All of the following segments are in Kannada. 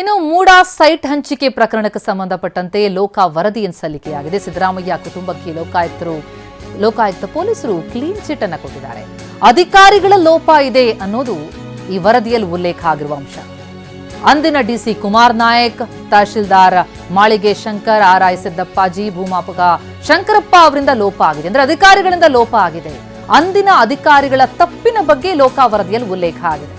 ಇನ್ನು ಮೂಡಾ ಸೈಟ್ ಹಂಚಿಕೆ ಪ್ರಕರಣಕ್ಕೆ ಸಂಬಂಧಪಟ್ಟಂತೆ ಲೋಕ ವರದಿಯನ್ನು ಸಲ್ಲಿಕೆಯಾಗಿದೆ. ಸಿದ್ದರಾಮಯ್ಯ ಕುಟುಂಬಕ್ಕೆ ಲೋಕಾಯುಕ್ತರು, ಲೋಕಾಯುಕ್ತ ಪೊಲೀಸರು ಕ್ಲೀನ್ ಚಿಟ್ ಅನ್ನು ಕೊಟ್ಟಿದ್ದಾರೆ. ಅಧಿಕಾರಿಗಳ ಲೋಪ ಇದೆ ಅನ್ನೋದು ಈ ವರದಿಯಲ್ಲಿ ಉಲ್ಲೇಖ ಆಗಿರುವ ಅಂಶ. ಅಂದಿನ DC Kumar Nayak, tahsildar Malige Shankar R I Siddappaji ಭೂಮಾಪಕ ಶಂಕರಪ್ಪ ಅವರಿಂದ ಲೋಪ ಆಗಿದೆ. ಅಂದ್ರೆ ಅಧಿಕಾರಿಗಳಿಂದ ಲೋಪ ಆಗಿದೆ. ಅಂದಿನ ಅಧಿಕಾರಿಗಳ ತಪ್ಪಿನ ಬಗ್ಗೆ ಲೋಕ ವರದಿಯಲ್ಲಿ ಉಲ್ಲೇಖ ಆಗಿದೆ.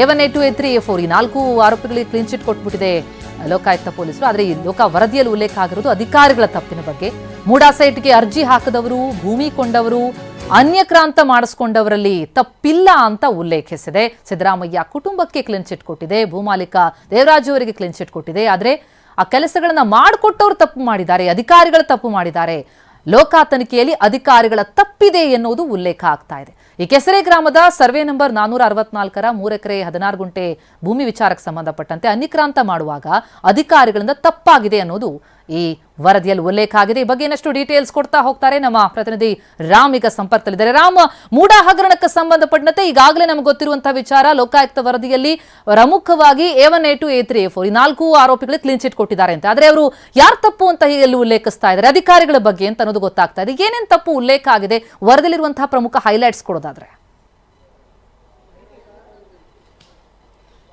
A one A two A three A four ಈ ನಾಲ್ಕು ಆರೋಪಿಗಳಿಗೆ ಕ್ಲೀನ್ ಚಿಟ್ ಕೊಟ್ಬಿಟ್ಟಿದೆ ಲೋಕಾಯುಕ್ತ ಪೊಲೀಸರು. ಆದರೆ ಈ ಲೋಕ ವರದಿಯಲ್ಲಿ ಉಲ್ಲೇಖ ಆಗಿರೋದು ಅಧಿಕಾರಿಗಳ ತಪ್ಪಿನ ಬಗ್ಗೆ. ಮೂಡಾ ಸೈಟ್ಗೆ ಅರ್ಜಿ ಹಾಕದವರು, ಭೂಮಿ ಕೊಂಡವರು, ಅನ್ಯಕ್ರಾಂತ ಮಾಡಿಸ್ಕೊಂಡವರಲ್ಲಿ ತಪ್ಪಿಲ್ಲ ಅಂತ ಉಲ್ಲೇಖಿಸಿದೆ. ಸಿದ್ದರಾಮಯ್ಯ ಕುಟುಂಬಕ್ಕೆ ಕ್ಲೀನ್ ಚಿಟ್ ಕೊಟ್ಟಿದೆ ಭೂಮಾಲಿಕ ದೇವರಾಜು ಅವರಿಗೆ ಕ್ಲೀನ್ ಚಿಟ್ ಕೊಟ್ಟಿದೆ. ಆದರೆ ಆ ಕೆಲಸಗಳನ್ನ ಮಾಡಿಕೊಟ್ಟವರು ತಪ್ಪು ಮಾಡಿದ್ದಾರೆ, ಅಧಿಕಾರಿಗಳು ತಪ್ಪು ಮಾಡಿದ್ದಾರೆ. ಲೋಕ ತನಿಖೆಯಲ್ಲಿ ಅಧಿಕಾರಿಗಳ ತಪ್ಪಿದೆ ಎನ್ನುವುದು ಉಲ್ಲೇಖ ಆಗ್ತಾ ಇದೆ. ಈ ಕೆಸರೆ ಗ್ರಾಮದ ಸರ್ವೆ ನಂಬರ್ ನಾನೂರ ಅರವತ್ನಾಲ್ಕರ ಮೂರೆಕರೆ ಹದಿನಾರು ಗುಂಟೆ ಭೂಮಿ ವಿಚಾರಕ್ಕೆ ಸಂಬಂಧಪಟ್ಟಂತೆ ಅನಿಕ್ರಾಂತ ಮಾಡುವಾಗ ಅಧಿಕಾರಿಗಳಿಂದ ತಪ್ಪಾಗಿದೆ ಅನ್ನೋದು ಈ ವರದಿಯಲ್ಲಿ ಉಲ್ಲೇಖ ಆಗಿದೆ. ಈ ಬಗ್ಗೆ ಇನ್ನಷ್ಟು ಡೀಟೇಲ್ಸ್ ಕೊಡ್ತಾ ಹೋಗ್ತಾರೆ ನಮ್ಮ ಪ್ರತಿನಿಧಿ ರಾಮ್ ಈಗ ಸಂಪರ್ಕದಲ್ಲಿದ್ದಾರೆ. ರಾಮ್ ಮೂಡಾ ಹಗರಣಕ್ಕೆ ಸಂಬಂಧಪಟ್ಟಂತೆ ಈಗಾಗಲೇ ನಮ್ಗೆ ಗೊತ್ತಿರುವಂತಹ ವಿಚಾರ ಲೋಕಾಯುಕ್ತ ವರದಿಯಲ್ಲಿ ಪ್ರಮುಖವಾಗಿ A one A two A three A four ಈ ನಾಲ್ಕು ಆರೋಪಿಗಳಿಗೆ ಕ್ಲೀನ್ ಚಿಟ್ ಕೊಟ್ಟಿದ್ದಾರೆ ಅಂತ. ಆದರೆ ಅವರು ಯಾರು ತಪ್ಪು ಅಂತ ಇಲ್ಲಿ ಉಲ್ಲೇಖಿಸ್ತಾ ಇದ್ದಾರೆ. ಅಧಿಕಾರಿಗಳ ಬಗ್ಗೆ ಅಂತ ಅನ್ನೋದು ಗೊತ್ತಾಗ್ತಾ ಇದೆ. ಏನೇನು ತಪ್ಪು ಉಲ್ಲೇಖ ಆಗಿದೆ? ವರದಿಯಲ್ಲಿರುವಂತಹ ಪ್ರಮುಖ ಹೈಲೈಟ್ಸ್ ಕೊಡೋದಾದ್ರೆ.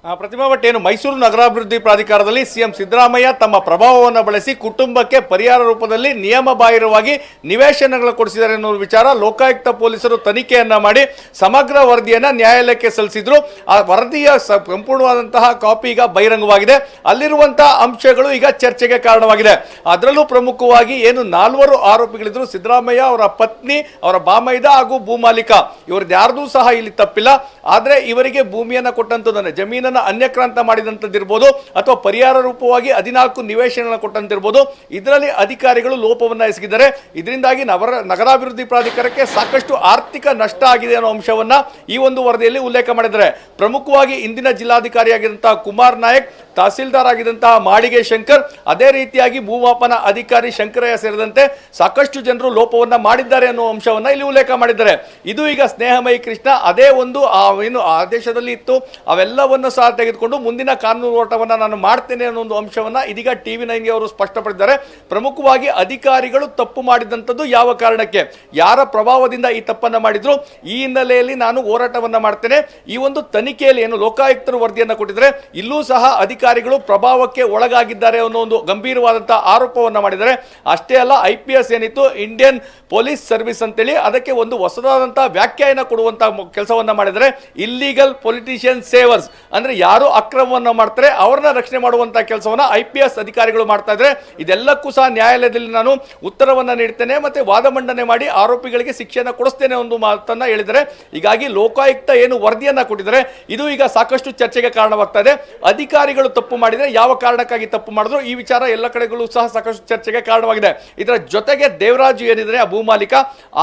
ಆ, ಪ್ರತಿಮಾ ಭಟ್ ಏನು ಮೈಸೂರು ನಗರಾಭಿವೃದ್ಧಿ ಪ್ರಾಧಿಕಾರದಲ್ಲಿ ಸಿಎಂ ಸಿದ್ದರಾಮಯ್ಯ ತಮ್ಮ ಪ್ರಭಾವವನ್ನು ಬಳಸಿ ಕುಟುಂಬಕ್ಕೆ ಪರಿಹಾರ ರೂಪದಲ್ಲಿ ನಿಯಮ ಬಾಹಿರವಾಗಿ ನಿವೇಶನಗಳು ಕೊಡಿಸಿದ್ದಾರೆ ಅನ್ನೋ ವಿಚಾರ ಲೋಕಾಯುಕ್ತ ಪೊಲೀಸರು ತನಿಖೆಯನ್ನ ಮಾಡಿ ಸಮಗ್ರ ವರದಿಯನ್ನು ನ್ಯಾಯಾಲಯಕ್ಕೆ ಸಲ್ಲಿಸಿದ್ರು. ಆ ವರದಿಯ ಸಂಪೂರ್ಣವಾದಂತಹ ಕಾಪಿ ಈಗ ಬಹಿರಂಗವಾಗಿದೆ. ಅಲ್ಲಿರುವಂತಹ ಅಂಶಗಳು ಈಗ ಚರ್ಚೆಗೆ ಕಾರಣವಾಗಿದೆ. ಅದರಲ್ಲೂ ಪ್ರಮುಖವಾಗಿ ಏನು ನಾಲ್ವರು ಆರೋಪಿಗಳಿದ್ರು. ಸಿದ್ದರಾಮಯ್ಯ ಅವರ ಪತ್ನಿ ಅವರ ಬಾಮೈದ ಹಾಗೂ ಭೂಮಾಲೀಕ. ಇವ್ರದ್ದು ಯಾರ್ದೂ ಸಹ ಇಲ್ಲಿ ತಪ್ಪಿಲ್ಲ. ಆದರೆ ಇವರಿಗೆ ಭೂಮಿಯನ್ನು ಭೂಮಿಯನ್ನ ಕೊಟ್ಟಂತದನ್ನ ಜಮೀನನ್ನ ಅನ್ಯಕ್ರಾಂತ ಮಾಡಿದಂಥದ್ದಿರ್ಬೋದು ಅಥವಾ ಪರಿಹಾರ ರೂಪವಾಗಿ ಹದಿನಾಲ್ಕು ನಿವೇಶನ ಕೊಟ್ಟಂತಿರ್ಬೋದು ಇದರಲ್ಲಿ ಅಧಿಕಾರಿಗಳು ಲೋಪವನ್ನು ಎಸಗಿದ್ದಾರೆ. ಇದರಿಂದಾಗಿ ನಗರ ನಗರಾಭಿವೃದ್ಧಿ ಪ್ರಾಧಿಕಾರಕ್ಕೆ ಸಾಕಷ್ಟು ಆರ್ಥಿಕ ನಷ್ಟ ಆಗಿದೆ ಅನ್ನೋ ಅಂಶವನ್ನ ಈ ಒಂದು ವರದಿಯಲ್ಲಿ ಉಲ್ಲೇಖ ಮಾಡಿದ್ದಾರೆ. ಪ್ರಮುಖವಾಗಿ ಇಂದಿನ ಜಿಲ್ಲಾಧಿಕಾರಿಯಾಗಿದ್ದಂತಹ ಕುಮಾರ್ ನಾಯಕ್, ತಹಸೀಲ್ದಾರ್ ಆಗಿದ್ದಂತಹ ಮಾಳಿಗೆ ಶಂಕರ್, ಅದೇ ರೀತಿಯಾಗಿ ಭೂಮಾಪನ ಅಧಿಕಾರಿ ಶಂಕರಯ್ಯ ಸೇರಿದಂತೆ ಸಾಕಷ್ಟು ಜನರು ಲೋಪವನ್ನು ಮಾಡಿದ್ದಾರೆ ಅನ್ನೋ ಅಂಶವನ್ನ ಇಲ್ಲಿ ಉಲ್ಲೇಖ ಮಾಡಿದ್ದಾರೆ. ಇದು ಈಗ ಸ್ನೇಹಮಯಿ ಕೃಷ್ಣ, ಅದೇ ಒಂದು, ಆ, ಏನು ಆದೇಶದಲ್ಲಿ ಇತ್ತು, ಅವೆಲ್ಲವನ್ನು ಸಹ ತೆಗೆದುಕೊಂಡು ಮುಂದಿನ ಕಾನೂನು ಹೋರಾಟವನ್ನ ನಾನು ಮಾಡ್ತೇನೆ ಅನ್ನೋ ಒಂದು ಅಂಶವನ್ನ ಇದೀಗ ಟಿವಿ ನೈನ್ಗೆ ಅವರು ಸ್ಪಷ್ಟಪಡಿಸಿದ್ದಾರೆ ಪ್ರಮುಖವಾಗಿ ಅಧಿಕಾರಿಗಳು ತಪ್ಪು ಮಾಡಿದಂಥದ್ದು ಯಾವ ಕಾರಣಕ್ಕೆ? ಯಾರ ಪ್ರಭಾವದಿಂದ ಈ ತಪ್ಪನ್ನು ಮಾಡಿದ್ರು? ಈ ಹಿನ್ನೆಲೆಯಲ್ಲಿ ನಾನು ಹೋರಾಟವನ್ನು ಮಾಡ್ತೇನೆ. ಈ ಒಂದು ತನಿಖೆಯಲ್ಲಿ ಏನು ಲೋಕಾಯುಕ್ತರು ವರದಿಯನ್ನು ಕೊಟ್ಟಿದ್ದಾರೆ ಇಲ್ಲೂ ಸಹ ಅಧಿಕಾರಿಗಳು ಪ್ರಭಾವಕ್ಕೆ ಒಳಗಾಗಿದ್ದಾರೆ ಅನ್ನೋ ಒಂದು ಗಂಭೀರವಾದಂಥ ಆರೋಪವನ್ನು ಮಾಡಿದ್ದಾರೆ. ಅಷ್ಟೇ ಅಲ್ಲ, ಐ ಪಿ ಎಸ್ ಏನಿತ್ತು? ಇಂಡಿಯನ್ ಪೊಲೀಸ್ ಸರ್ವಿಸ್ ಅಂತೇಳಿ ಅದಕ್ಕೆ ಒಂದು ಹೊಸದಾದಂಥ ವ್ಯಾಖ್ಯಾನ ಕೊಡುವಂಥ ಕೆಲಸವನ್ನ ಮಾಡಿದರೆ ಇಲ್ಲಿಗಲ್ ಪೊಲಿಟಿಷಿಯನ್ ಸೇವರ್ಸ್, ಅಂದ್ರೆ ಯಾರು ಅಕ್ರಮವನ್ನು ಮಾಡ್ತಾರೆ, ಅವ್ರನ್ನ ರಕ್ಷಣೆ ಮಾಡುವಂಥ ಕೆಲಸವನ್ನ ಐ ಪಿ ಎಸ್ ಅಧಿಕಾರಿಗಳು ಮಾಡ್ತಾ ಇದ್ದಾರೆ ಇದೆಲ್ಲಕ್ಕೂ ಸಹ ನ್ಯಾಯಾಲಯದಲ್ಲಿ ನಾನು ಉತ್ತರವನ್ನ ನೀಡ್ತೇನೆ ಮತ್ತೆ ವಾದ ಮಂಡನೆ ಮಾಡಿ ಆರೋಪಿಗಳಿಗೆ ಶಿಕ್ಷೆಯನ್ನು ಕೊಡಿಸ್ತೇನೆ ಒಂದು ಮಾತನ್ನ ಹೇಳಿದರೆ. ಹೀಗಾಗಿ ಲೋಕಾಯುಕ್ತ ಏನು ವರದಿಯನ್ನು ಕೊಟ್ಟಿದ್ದಾರೆ, ಇದು ಈಗ ಸಾಕಷ್ಟು ಚರ್ಚೆಗೆ ಕಾರಣವಾಗ್ತಾ ಇದೆ. ಅಧಿಕಾರಿಗಳು ತಪ್ಪು ಮಾಡಿದರೆ ಯಾವ ಕಾರಣಕ್ಕಾಗಿ ತಪ್ಪು ಮಾಡಿದ್ರು, ಈ ವಿಚಾರ ಎಲ್ಲ ಕಡೆಗಳು ಸಹ ಸಾಕಷ್ಟು ಚರ್ಚೆಗೆ ಕಾರಣವಾಗಿದೆ. ಇದರ ಜೊತೆಗೆ ದೇವರಾಜು ಏನಿದ್ರೆ ಆ ಭೂಮಾಲೀಕ,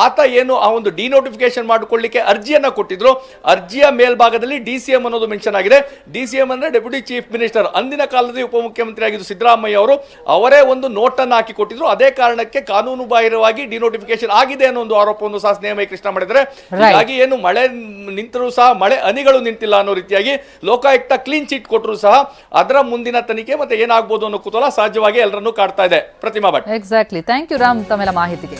ಆತ ಏನು ಆ ಒಂದು ಡಿನೋಟಿಫಿಕೇಶನ್ ಮಾಡಿಕೊಳ್ಳಿಕ್ಕೆ ಅರ್ಜಿಯನ್ನ ಕೊಟ್ಟಿದ್ರು. ಅರ್ಜಿಯ ಮೇಲ್ಭಾಗದಲ್ಲಿ ಡಿ ಸಿ ಎಂ ಅನ್ನೋದು ಮೆನ್ಷನ್ ಆಗಿದೆ. ಡಿ ಸಿ ಎಂ ಅಂದರೆ ಡೆಪ್ಯೂಟಿ ಚೀಫ್ ಮಿನಿಸ್ಟರ್. ಅಂದಿನ ಕಾಲದಲ್ಲಿ ಉಪಮುಖ್ಯಮಂತ್ರಿ ಆಗಿದ್ದು ಸಿದ್ದರಾಮಯ್ಯ ಅವರು ಅವರೇ ಒಂದು ನೋಟನ್ನು ಹಾಕಿ ಕೊಟ್ಟಿದ್ರು ಅದೇ ಕಾರಣಕ್ಕೆ ಕಾನೂನು ಬಾಹಿರವಾಗಿ ಡಿನೋಟಿಫಿಕೇಶನ್ ಆಗಿದೆ ಅನ್ನೋ ಒಂದು ಆರೋಪವನ್ನು ಸಹ ಸ್ನೇಹಮಯ ಕೃಷ್ಣ ಮಾಡಿದರೆ ಹೀಗಾಗಿ ಏನು ಮಳೆ ನಿಂತರೂ ಸಹ ಮಳೆ ಅನಿಗಳು ನಿಂತಿಲ್ಲ ಅನ್ನೋ ರೀತಿಯಾಗಿ ಲೋಕಾಯುಕ್ತ ಕ್ಲೀನ್ ಚೀಟ್ ಕೊಟ್ಟರು ಸಹ ಅದರ ಮುಂದಿನ ತನಿಖೆ ಮತ್ತೆ ಏನಾಗ್ಬೋದು ಅನ್ನೋ ಕುತೂಹಲ ಸಹಜವಾಗಿ ಎಲ್ಲರನ್ನೂ ಕಾಡ್ತಾ ಇದೆ. Prathima Bhat. Exactly thank you Ram ತಮ್ಮೆಲ್ಲ ಮಾಹಿತಿಗೆ.